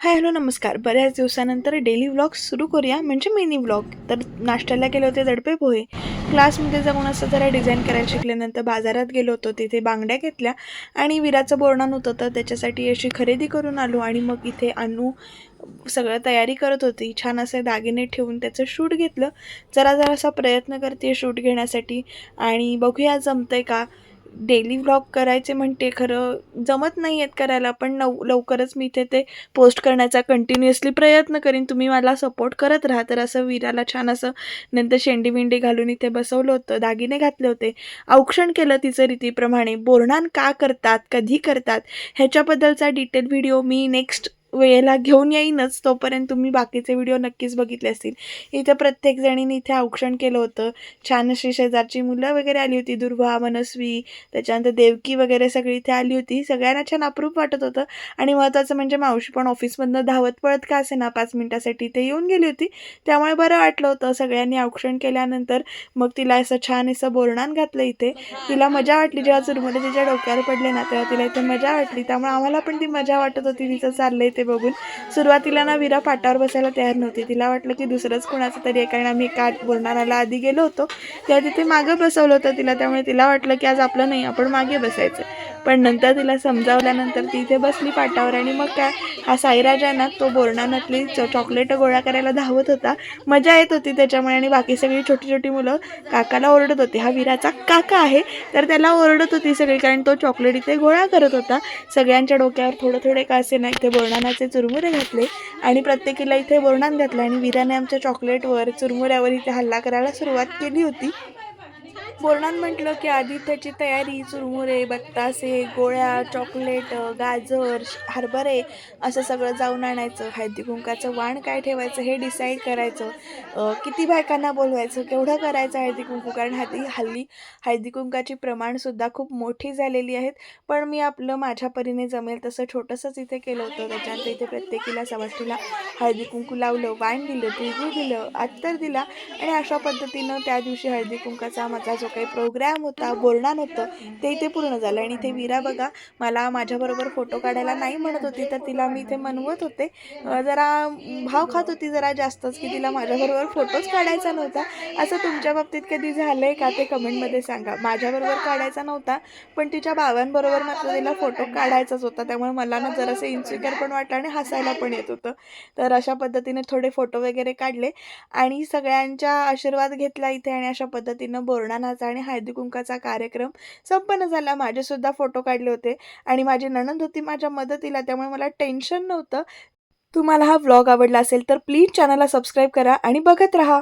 Hi hello नमस्कार. बऱ्याच दिवसानंतर डेली व्लॉग सुरू करूया म्हणजे मिनी व्लॉग. तर नाश्त्याला गेले होते दडपे पोहे. क्लासमध्ये जाऊन असं जरा डिझाईन करायला शिकल्यानंतर बाजारात गेलो होतो तिथे बांगड्या घेतल्या आणि विराचं बोरणान होतं तर त्याच्यासाठी अशी खरेदी करून आलो आणि मग इथे आणू सगळं तयारी करत होती. छान असे दागिने ठेवून त्याचं शूट घेतलं. जरा जरासा प्रयत्न करते शूट घेण्यासाठी. आणि बघूया जमतंय का? डेली व्लॉग करायचे म्हणते खरं जमत नाही आहेत करायला पण लव लवकरच मी इथे ते पोस्ट करण्याचा कंटिन्युअसली प्रयत्न करीन. तुम्ही मला सपोर्ट करत राहा. तर असं विराला छान असं नंतर शेंडी विंडी घालून इथे बसवलं होतं दागिने घातले होते. औक्षण केलं तिचं रीतीप्रमाणे. बोरणान का करतात? कधी करतात? ह्याच्याबद्दलचा डिटेल व्हिडिओ मी नेक्स्ट वेळेला घेऊन येईनच तोपर्यंत तुम्ही बाकीचे व्हिडिओ नक्कीच बघितले असतील. इथे प्रत्येक जणीने इथे औक्षण केलं होतं. छान अशी शेजारची मुलं वगैरे आली होती दुर्वा मनस्वी त्याच्यानंतर देवकी वगैरे सगळी इथे आली होती. सगळ्यांना छान अप्रूप वाटत होतं. आणि महत्त्वाचं म्हणजे मावशी पण ऑफिसमधनं धावत पळत का असे ना पाच मिनिटासाठी इथे येऊन गेली होती. त्यामुळे बरं वाटलं होतं. सगळ्यांनी औक्षण केल्यानंतर मग तिला असं छान असं बोरणान घातलं इथे. तिला मजा वाटली. जेव्हा चुरमुरे तिच्या डोक्यावर पडले ना तेव्हा तिला इथे मजा वाटली. त्यामुळे आम्हाला पण ती मजा वाटत होती. तिचं चाललंय ते बघून. सुरुवातीला ना विरा पाटावर बसायला तयार नव्हती. तिला वाटलं की दुसरंच कोणाचं तरी आहे कारण आम्ही काट बोरणाराला आधी गेलो होतो. तेव्हा तिथे मागं बसवलं होतं तिला. त्यामुळे तिला वाटलं की आज आपलं नाही आपण मागे बसायचं. पण नंतर तिला समजावल्यानंतर ती इथे बसली पाटावर आणि मग काय हा साईराज आहे ना तो बोरणानातली च चॉकलेट गोळा करायला धावत होता. मजा येत होती त्याच्यामुळे आणि बाकी सगळी छोटी छोटी मुलं काकाला ओरडत होती. हा विराचा काका आहे तर त्याला ओरडत होती सगळी कारण तो चॉकलेट इथे गोळा करत होता. सगळ्यांच्या डोक्यावर थोडं थोडे का असे ना इथे बोरणानाचे चुरमुरे घातले आणि प्रत्येकीला इथे बोरणान घातलं आणि विराने आमच्या चॉकलेटवर चुरमुऱ्यावर इथे हल्ला करायला सुरुवात केली होती. बोरणान म्हटलं की आधी त्याची तयारी चुरमुरे बत्तासे गोळ्या चॉकलेट गाजर हरभरे असं सगळं जाऊन आणायचं. हळदी कुंकाचं वाण काय ठेवायचं हे डिसाईड करायचं. किती बायकांना बोलवायचं? केवढं करायचं हळदी कुंकू? कारण हल्ली हल्ली हळदी कुंकाची प्रमाणसुद्धा खूप मोठी झालेली आहेत. पण मी आपलं माझ्या परीने जमेल तसं छोटंसंच इथे केलं होतं. त्याच्यानंतर इथे प्रत्येकीला सवाष्टीला हळदी कुंकू लावलं वाण दिलं तिळगूळ दिलं अत्तर दिला. आणि अशा पद्धतीनं त्या दिवशी हळदी कुंकाचा माझा जो काही प्रोग्राम होता बोलणार होतं ते इथे पूर्ण झालं. आणि इथे वीरा बघा मला माझ्याबरोबर फोटो काढायला नाही म्हणत होती तर तिला मी इथे मनवत होते. जरा भाव खात होती जरा जास्तच की तिला माझ्याबरोबर फोटोच काढायचा नव्हता. असं तुमच्या बाबतीत कधी झालं आहे का? ते कमेंटमध्ये सांगा. माझ्याबरोबर काढायचा नव्हता पण तिच्या बाबांबरोबर मात्र तिला फोटो काढायचाच होता. त्यामुळे मला ना जरासं इन्सिक्युअर पण वाटलं आणि हसायला पण येत होतं. तर अशा पद्धतीने थोडे फोटो वगैरे काढले. आणि सगळ्यांच्या आशीर्वाद घेतला इथे आणि अशा पद्धतीनं बोरणानाचा आणि हळदी कुंकाचा कार्यक्रम संपन्न झाला. माझेसुद्धा फोटो काढले होते आणि माझी नणंद होती माझ्या मदतीला त्यामुळे मला टेन्शन नव्हतं. तुम्हाला हा व्लॉग आवडला असेल तर प्लीज चॅनलला सबस्क्राईब करा आणि बघत राहा.